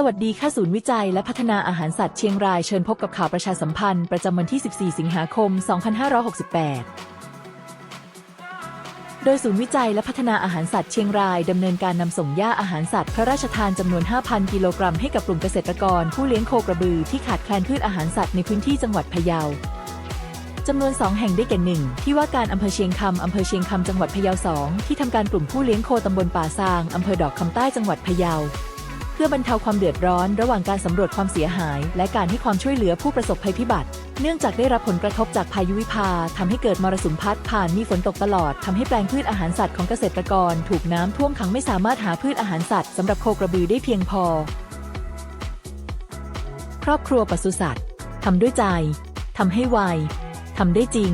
สวัสดีค่ะศูนย์วิจัยและพัฒนาอาหารสัตว์เชียงรายเชิญพบกับข่าวประชาสัมพันธ์ประจำวันที่ 14 สิงหาคม 2568 โดยศูนย์วิจัยและพัฒนาอาหารสัตว์เชียงรายดำเนินการนำส่งหญ้าอาหารสัตว์พระราชทานจำนวน 5,000 กิโลกรัมให้กับกลุ่มเกษตรกร ผู้เลี้ยงโคกระบือที่ขาดแคลนพืชอาหารสัตว์ในพื้นที่จังหวัดพะเยาจำนวน 2 แห่งได้แก่หนึ่งที่ว่าการอำเภอเชียงคำอำเภอเชียงคำจังหวัดพะเยาสองที่ทำการกลุ่มผู้เลี้ยงโคตำบลป่าซางอำเภอดอกคำใต้จังหวัดพะเยา พื่อบรรเทาความเดือดร้อนระหว่างการสำรวจความเสียหาย และการให้ความช่วยเหลือผู้ประสบภัยพิบัติ เนื่องจากได้รับผลกระทบจากพายุวิภาทำให้เกิดมรสุมพัดผ่านมีฝนตกตลอดทำให้แปลงพืชอาหารสัตว์ของเกษตรกร ถูกน้ำท่วมขังไม่สามารถหาพืชอาหารสัตว์สำหรับโคกระบือได้เพียงพอ ครอบครัวปศุสัตว์ทำด้วยใจทำให้ไวทำได้จริง